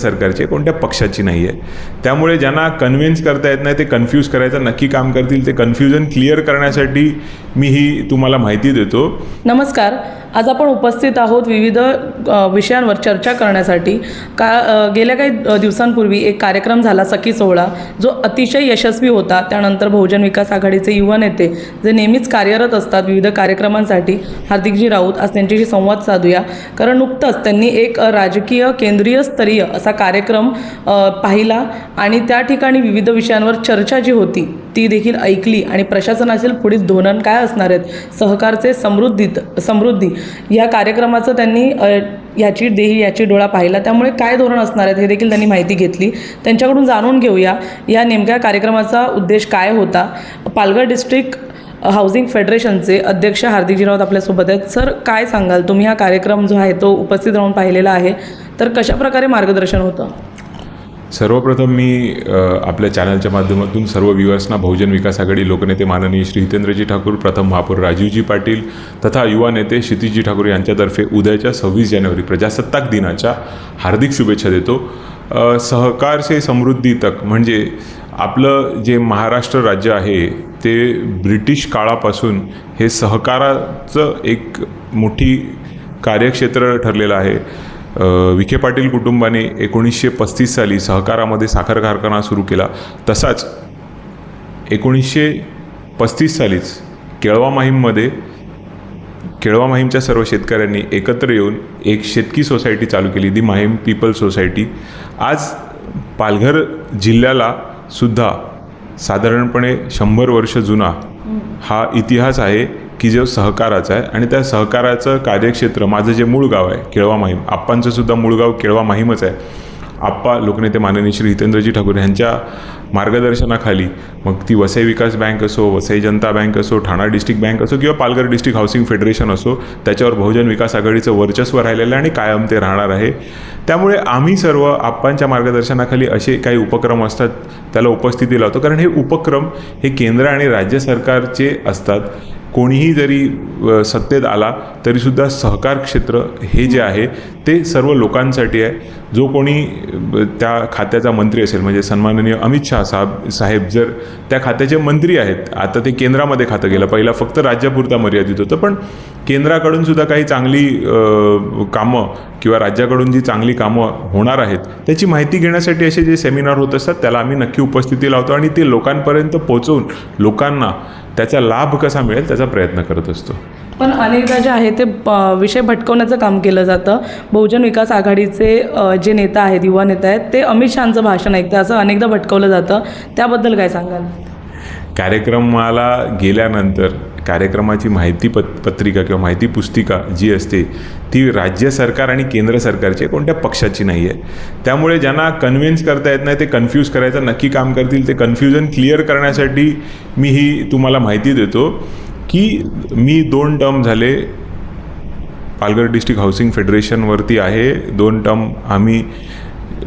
सरकारची कोणत्या पक्षाची नाही आहे. त्यामुळे ज्यांना कन्व्हिन्स करता येत नाही ते कन्फ्यूज करायचं नक्की काम करतील. ते कन्फ्युजन क्लिअर करण्यासाठी मी ही तुम्हाला माहिती देतो. नमस्कार. आज आपण उपस्थित आहोत विविध विषयांवर चर्चा करण्यासाठी. का गेल्या काही दिवसांपूर्वी एक कार्यक्रम झाला सखी सोहळा जो अतिशय यशस्वी होता. त्यानंतर बहुजन विकास आघाडीचे युवा नेते जे नेहमीच कार्यरत असतात विविध कार्यक्रमांसाठी. हार्दिकजी राऊत आज त्यांच्याशी संवाद साधूया. कारण नुकतंच त्यांनी एक राजकीय केंद्रीय स्तरीय असा कार्यक्रम पाहिला आणि त्या ठिकाणी विविध विषयांवर चर्चा जी होती ती देखील ऐकली आणि प्रशासनातील पुढील धोरण काय असणार आहेत सहकारचे समृद्धीत समृद्धी या कार्यक्रमाचं त्यांनी याची देही याची डोळा पाहिला. त्यामुळे काय धोरण असणार आहेत हे देखील त्यांनी माहिती घेतली. त्यांच्याकडून जाणून घेऊया या नेमक्या कार्यक्रमाचा उद्देश काय होता. पालघर डिस्ट्रिक्ट हाऊसिंग फेडरेशनचे अध्यक्ष हार्दिकजी राऊत आपल्यासोबत आहेत. सर काय सांगाल? तुम्ही हा कार्यक्रम जो आहे तो उपस्थित राहून पाहिलेला आहे. तर कशाप्रकारे मार्गदर्शन होतं? सर्वप्रथम मी आपल्या चॅनलच्या माध्यमातून सर्व व्ह्युअर्सना बहुजन विकास आघाडी लोकनेते माननीय श्री हितेंद्रजी ठाकूर प्रथम महापौर राजीवजी पाटील तथा युवा नेते क्षितिजी ठाकूर यांच्यातर्फे उद्याच्या सव्वीस जानेवारी प्रजासत्ताक दिनाच्या हार्दिक शुभेच्छा देतो. सहकार से समृद्धी तक म्हणजे आपलं जे महाराष्ट्र राज्य आहे ते ब्रिटिश काळापासून हे सहकाराचं एक मोठी कार्यक्षेत्र ठरलेलं आहे. विखे पाटील कुटुंबाने एकोणीसशे पस्तीस साली सहकारामध्ये साखर कारखाना सुरू केला. तसाच एकोणीसशे पस्तीस सालीच केळवा माहीममध्ये केळवा माहीमच्या सर्व शेतकऱ्यांनी एकत्र येऊन एक शेतकी सोसायटी चालू केली दी माहीम पीपल सोसायटी. आज पालघर जिल्ह्याला सुद्धा साधारणपणे शंभर वर्ष जुना हा इतिहास आहे की जो सहकाराचा आहे. आणि त्या सहकाराचं कार्यक्षेत्र माझं जे मूळ गाव आहे केळवा माहीम. आप्पांचं सुद्धा मूळ गाव केळवा माहीमच आहे. आप्पा लोकनेते माननीय श्री हितेंद्रजी ठाकूर यांच्या मार्गदर्शनाखाली मग ती वसई विकास बँक असो वसई जनता बँक असो ठाणा डिस्ट्रिक्ट बँक असो किंवा पालघर डिस्ट्रिक्ट हाऊसिंग फेडरेशन असो त्याच्यावर बहुजन विकास आघाडीचं वर्चस्व राहिलेलं आहे आणि कायम ते राहणार आहे. त्यामुळे आम्ही सर्व आप्पांच्या मार्गदर्शनाखाली असे काही उपक्रम असतात त्याला उपस्थिती लावतो. कारण हे उपक्रम हे केंद्र आणि राज्य सरकारचे असतात. कोणीही जरी सत्तेत आला तरीसुद्धा सहकार क्षेत्र हे जे आहे ते सर्व लोकांसाठी आहे. जो कोणी त्या खात्याचा मंत्री असेल म्हणजे सन्माननीय अमित शहा साहेब साहेब जर त्या खात्याचे मंत्री आहेत आता ते केंद्रामध्ये खातं गेलं पहिला फक्त राज्यापुरता मर्यादित होतं पण केंद्राकडून सुद्धा काही चांगली कामं किंवा राज्याकडून जी चांगली कामं होणार आहेत त्याची माहिती घेण्यासाठी असे जे सेमिनार होत असतात त्याला आम्ही नक्की उपस्थिती लावतो आणि ते लोकांपर्यंत पोहोचवून लोकांना त्याचा लाभ कसा मिळेल त्याचा प्रयत्न करत असतो. पण अनेकदा जे आहे ते विषय भटकवण्याचं काम केलं जातं. बहुजन विकास आघाडीचे जे नेता आहेत युवा नेते आहेत ते अमित शहाचं भाषण ऐकतं असं अनेकदा भटकवलं जातं. त्याबद्दल काय सांगाल? कार्यक्रमाला गेल्यानंतर कार्यक्रमाची माहिती पत पत्रिका किंवा माहिती पुस्तिका जी असते ती राज्य सरकार आणि केंद्र सरकारची कोणत्या पक्षाची नाही आहे. त्यामुळे ज्यांना कन्व्हिन्स करता येत नाही ते कन्फ्यूज करायचं नक्की काम करतील. ते कन्फ्युजन क्लिअर करण्यासाठी मी ही तुम्हाला माहिती देतो की मी दोन टर्म झाले. पालघर डिस्ट्रिक्ट हाऊसिंग फेडरेशनवरती आहे. दोन टर्म आम्ही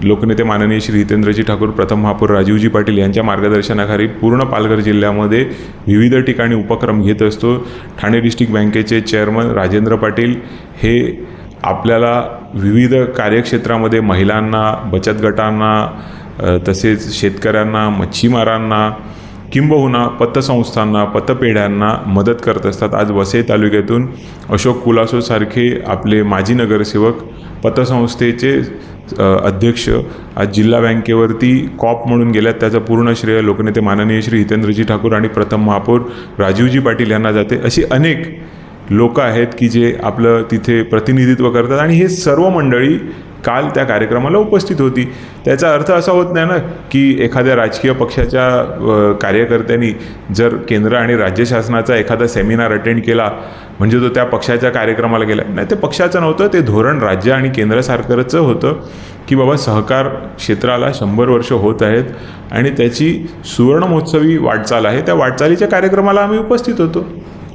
लोकनेते माननीय श्री हितेंद्रजी ठाकूर प्रथम महापौर राजीवजी पाटील यांच्या मार्गदर्शनाखाली पूर्ण पालघर जिल्ह्यामध्ये विविध ठिकाणी उपक्रम घेत असतो. ठाणे डिस्ट्रिक्ट बँकेचे चेअरमन राजेंद्र पाटील हे आपल्याला विविध कार्यक्षेत्रामध्ये महिलांना बचत गटांना तसेच शेतकऱ्यांना मच्छीमारांना किंबहुना पतसंस्थांना पतपेढ्यांना मदत करत असतात. आज वसई तालुक्यातून अशोक कुलासोसारखे आपले माजी नगरसेवक पतसंस्थेचे अध्यक्ष आज जिल्हा बँकेवरती कॉप म्हणून गेल्यात. त्याचं पूर्ण श्रेय लोकनेते माननीय श्री हितेंद्रजी ठाकूर आणि प्रथम महापौर राजीवजी पाटील यांना जाते. अशी अनेक लोक आहेत की जे आपलं तिथे प्रतिनिधित्व करतात. आणि हे सर्व मंडळी काल त्या कार्यक्रमाला उपस्थित होती. त्याचा अर्थ असा होत नाही ना की एखाद्या राजकीय पक्षाच्या कार्यकर्त्यांनी जर केंद्र आणि राज्य शासनाचा एखादा सेमिनार अटेंड केला म्हणजे तो त्या पक्षाच्या कार्यक्रमाला गेला. नाही ते पक्षाचं नव्हतं ते धोरण राज्य आणि केंद्र सरकारचं होतं की बाबा सहकार क्षेत्राला शंभर वर्ष होत आहेत आणि त्याची सुवर्णमहोत्सवी वाटचाल आहे. त्या वाटचालीच्या कार्यक्रमाला आम्ही उपस्थित होतो.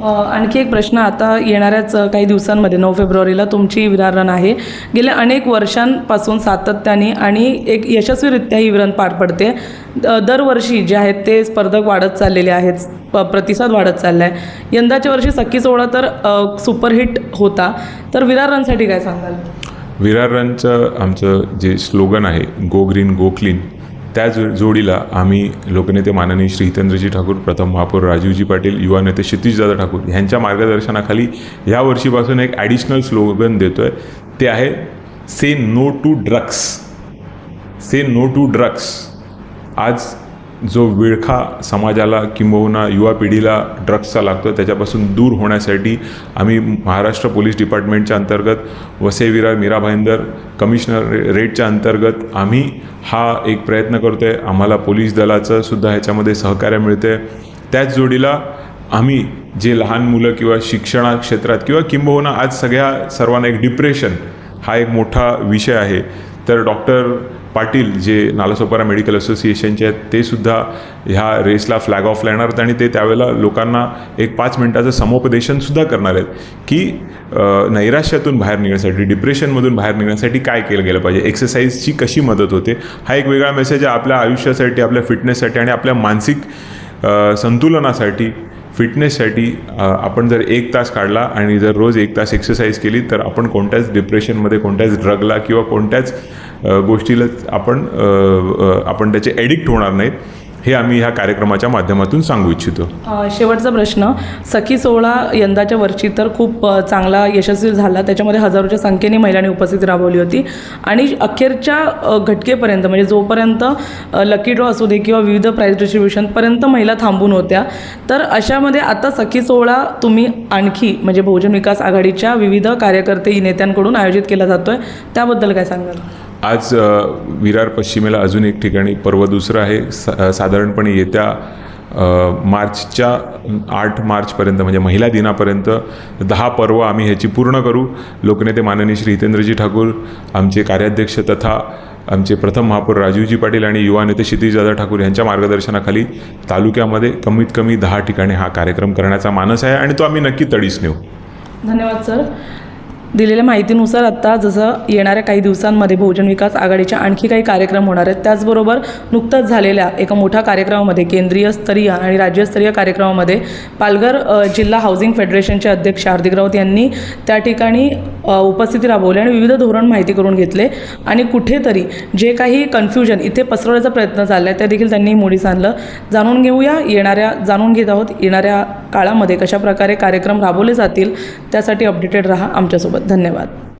आणखी एक प्रश्न आता येणाऱ्याच काही दिवसांमध्ये नऊ फेब्रुवारीला तुमची विरार रन आहे. गेल्या अनेक वर्षांपासून सातत्याने आणि एक यशस्वीरित्या ही विरण पार पडते. द- दरवर्षी जे आहेत ते स्पर्धक वाढत चाललेले आहेत प- प्रतिसाद वाढत चालला आहे यंदाच्या वर्षी सक्की सोहळा तर सुपरहिट होता. तर विरार रनसाठी काय सांगाल? विरार रनचं आमचं जे स्लोगन आहे गो ग्रीन गो क्लीन त्या जो जोडीला आम्ही लोकनेते माननीय श्री हितेंद्रजी ठाकूर प्रथम महापौर राजीवजी पाटील युवा नेते क्षितिजदादा ठाकूर यांच्या मार्गदर्शनाखाली ह्या वर्षीपासून एक ॲडिशनल स्लोगन देतो आहे ते आहे say no to drugs say no to drugs आज जो विळखा समाजाला किंबहुना युवा पिढीला ड्रग्सचा लागतो त्याच्यापासून दूर होण्यासाठी आम्ही महाराष्ट्र पोलीस डिपार्टमेंटच्या अंतर्गत वसेविरा मीरा भाईंदर कमिशनर रेटच्या अंतर्गत आम्ही हा एक प्रयत्न करतो आहे आम्हाला पोलीस दलाचं सुद्धा ह्याच्यामध्ये सहकार्य मिळते त्याच जोडीला आम्ही जे लहान मुलं किंवा शिक्षणा क्षेत्रात किंवा किंबहुना आज सगळ्या सर्वांना एक डिप्रेशन हा एक मोठा विषय आहे. तर डॉक्टर पाटील जे नालासोपारा मेडिकल असोसिएशनचे आहेत ते सुद्धा ह्या रेसला फ्लॅग ऑफ येणार आहेत आणि ते त्यावेळेला लोकांना एक पाच मिनटाचं समुपदेशनसुद्धा करणार आहेत की नैराश्यातून बाहेर निघण्यासाठी डिप्रेशनमधून बाहेर निघण्यासाठी काय केलं गेलं पाहिजे? एक्सरसाइजची कशी मदत होते? हा एक वेगळा मेसेज आहे आपल्या आयुष्यासाठी आपल्या फिटनेससाठी आणि आपल्या मानसिक संतुलनासाठी. फिटनेससाठी आपण जर एक तास काढला आणि जर रोज एक तास एक्सरसाइज केली तर आपण कोणत्याच डिप्रेशनमध्ये कोणत्याच ड्रगला किंवा कोणत्याच गोष्टीला आपण आपण त्याचे ॲडिक्ट होणार नाहीत हे आम्ही ह्या कार्यक्रमाच्या माध्यमातून सांगू इच्छितो. शेवटचा प्रश्न. सखी सोहळा यंदाच्या वर्षी तर खूप चांगला यशस्वी झाला. त्याच्यामध्ये हजारोच्या संख्येने महिलांनी उपस्थित राबवली होती. आणि अखेरच्या घटकेपर्यंत म्हणजे जोपर्यंत लकी ड्रॉ असू दे किंवा विविध प्राईज डिस्ट्रीब्युशनपर्यंत महिला थांबून होत्या तर अशामध्ये आता सखी सोहळा तुम्ही आणखी म्हणजे बहुजन विकास आघाडीच्या विविध कार्यकर्ते नेत्यांकडून आयोजित केला जातोय. त्याबद्दल काय सांगाल? आज विरार पश्चिमेला अजून एक ठिकाणी पर्व दुसरं आहे. सा साधारणपणे येत्या मार्चच्या आठ मार्चपर्यंत म्हणजे महिला दिनापर्यंत दहा पर्व आम्ही ह्याची पूर्ण करू. लोकनेते माननीय श्री हितेंद्रजी ठाकूर आमचे कार्याध्यक्ष तथा आमचे प्रथम महापौर राजीवजी पाटील आणि युवा नेते क्षितिजदादा ठाकूर यांच्या मार्गदर्शनाखाली तालुक्यामध्ये कमीत कमी दहा ठिकाणी हा कार्यक्रम करण्याचा मानस आहे आणि तो आम्ही नक्की तडीस नेऊ. धन्यवाद सर. दिलेल्या माहितीनुसार आत्ता जसं येणाऱ्या काही दिवसांमध्ये बहुजन विकास आघाडीचे आणखी काही कार्यक्रम होणार आहेत त्याचबरोबर नुकताच झालेल्या एका मोठ्या कार्यक्रमामध्ये केंद्रीय स्तरीय आणि राज्यस्तरीय कार्यक्रमामध्ये पालघर जिल्हा हाऊसिंग फेडरेशनचे अध्यक्ष हार्दिक राऊत यांनी त्या ठिकाणी उपस्थिती राबवली आणि विविध धोरण माहिती करून घेतले. आणि कुठेतरी जे काही कन्फ्युजन इथे पसरवण्याचा प्रयत्न चालला आहे ते देखील त्यांनी मोडीस आणलं. जाणून घेऊया येणाऱ्या जाणून घेत आहोत येणाऱ्या काळामध्ये कशाप्रकारे कार्यक्रम राबवले जातील त्यासाठी अपडेटेड राहा आमच्यासोबत. धन्यवाद.